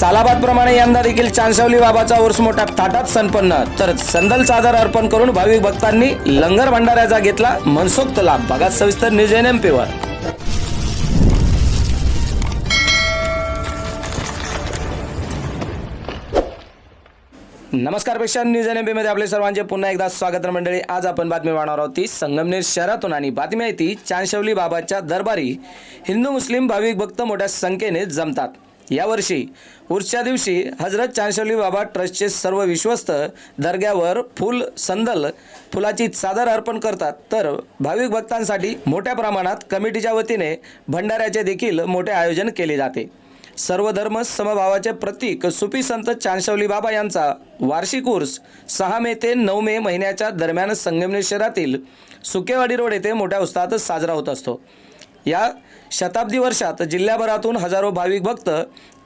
सालाबाद प्रमाणे यंदा देखील चांसवली बाबाचा उर्स मोठा थाटात संपन्न. तर संदल चादर अर्पण करून भाविक भक्तांनी लंगर भंडाऱ्याचा घेतला मनसोक्त लाभ. बघा सविस्तर न्यूज एन एम पीवर नमस्कारपेक्षा न्यूज एनमध्ये आपले सर्वांचे पुन्हा एकदा स्वागत मंडळी. आज आपण बातमी पाहणार आहोत ती संगमनेर शहरातून आणि बातमी आहे ती चांदशवली बाबाच्या दरबारी. हिंदू मुस्लिम भाविक भक्त मोठ्या संख्येने जमतात. यावर्षी उर्सच्या दिवशी हजरत चांदशवली बाबा ट्रस्टचे सर्व विश्वस्त दर्ग्यावर फुल संदल फुलाची चादर अर्पण करतात. तर भाविक भक्तांसाठी मोठ्या प्रमाणात कमिटीच्या वतीने भंडाऱ्याचे देखील मोठे आयोजन केले जाते. सर्व धर्म समभावाचे प्रतीक सुफी संत चांदशवली बाबा यांचा वार्षिक उर्स सहा मे ते नऊ मे महिन्याच्या दरम्यान संगमनेर शहरातील सुकेवाडी रोड येथे मोठ्या उत्साहात साजरा होत असतो. या शताब्दी वर्षात जिल्ह्याभरातून हजारो भाविक भक्त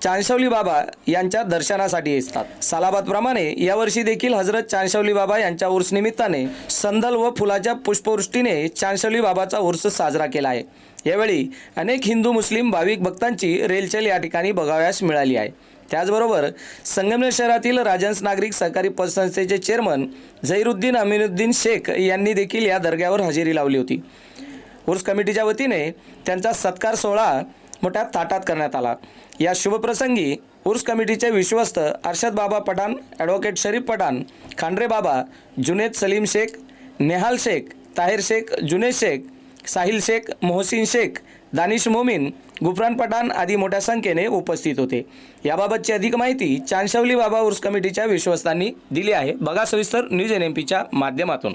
चांशवली बाबा यांच्या दर्शनासाठी येतात. सालाबादप्रमाणे यावर्षी देखील हजरत चांशवली बाबा यांच्या उर्स निमित्ताने संदल व फुलाच्या पुष्पवृष्टीने चांशवली बाबाचा उर्स साजरा केला आहे. यावेळी अनेक हिंदू मुस्लिम भाविक भक्तांची रेलचेल या ठिकाणी बघावयास मिळाली आहे. त्याचबरोबर संगमनेर शहरातील राजन्स नागरिक सहकारी पतसंस्थेचे चेअरमन झैरुद्दीन अमिनुद्दीन शेख यांनी देखील या दर्ग्यावर हजेरी लावली होती. उर्स कमिटीच्या वतीने त्यांचा सत्कार सोहळा मोठ्या थाटात करण्यात आला. या शुभप्रसंगी उर्स कमिटीचे विश्वस्त अर्शद बाबा पठाण ॲडव्होकेट शरीफ पठाण खांड्रे बाबा जुनेद सलीम शेख नेहाल शेख ताहिर शेख जुनेद शेख साहिल शेख मोहसिन शेख दानिश मोमीन गुफरान पठाण आदी मोठ्या संख्येने उपस्थित होते. याबाबतची अधिक माहिती चांशवली बाबा उर्स कमिटीच्या विश्वस्तांनी दिली आहे. बघा सविस्तर न्यूज एन एम पीच्या माध्यमातून.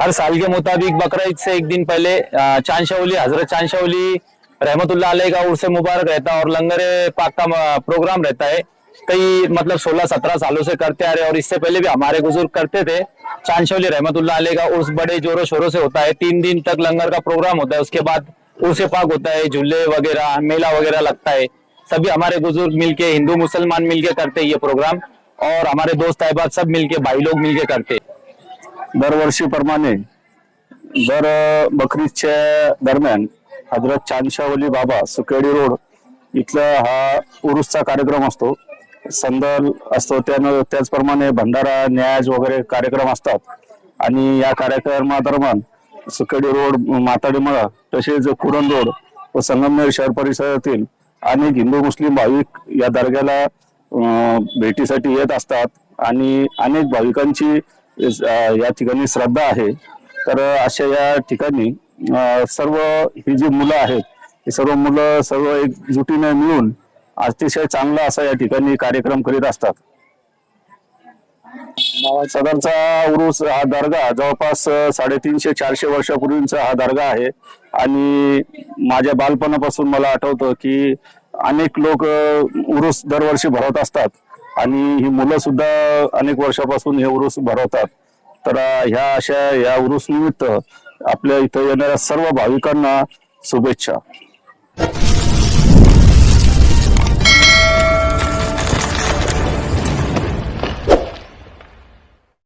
हर साल के मुताबिक बकरा से एक दिन पहले चांदशवली, हज़रत चांदशवली, रहमतुल्लाह अलैह का उर्स मुबारक रहता है और लंगर पाक का प्रोग्राम रहता है। कई मतलब 16-17 सालों से करते आ रहे और इससे पहले भी हमारे बुज़ुर्ग करते थे। चांदशवली, रहमतुल्लाह अलैह का उर्स बड़े जोरों शोरों से होता है। तीन दिन तक लंगर का प्रोग्राम होता है, उसके बाद उर्स पाक होता है, झूले वगैरह, मेला वगैरह लगता है। सभी हमारे बुज़ुर्ग मिलके, हिंदू, मुसलमान मिलके करते ये प्रोग्राम और हमारे दोस्त अहबाब सब मिलके, भाई लोग मिलके करते दरवर्षीप्रमाणे दर बकरीदच्या दरम्यान हजरत चांदशावली बाबा सुकेडी रोड इथला हा उरुसचा कार्यक्रम असतो. संदल असतो त्यानं त्याचप्रमाणे भंडारा न्याज वगैरे कार्यक्रम असतात. आणि या कार्यक्रमादरम्यान सुकेडी रोड माताडीमळा तसेच कुरण रोड व संगमनेर शहर परिसरातील अनेक हिंदू मुस्लिम भाविक या दर्ग्याला भेटीसाठी येत असतात. आणि अनेक भाविकांची या ठिकाणी श्रद्धा आहे. तर अशा या ठिकाणी सर्व ही जी मुलं आहेत ही सर्व मुलं सर्व एकजुटीने मिळून अतिशय चांगला असा या ठिकाणी कार्यक्रम करीत असतात. सदरचा उरुस हा दर्गा जवळपास साडेतीनशे चारशे वर्षापूर्वीचा हा दर्गा आहे. आणि माझ्या बालपणापासून मला आठवतं की अनेक लोक उरुस दरवर्षी भरवत असतात. आणि ही मुलं सुद्धा अनेक वर्षापासून हे उरुस भरवतात. तर ह्या अशा या उरुस निमित्त आपल्या इथं येणाऱ्या सर्व भाविकांना शुभेच्छा.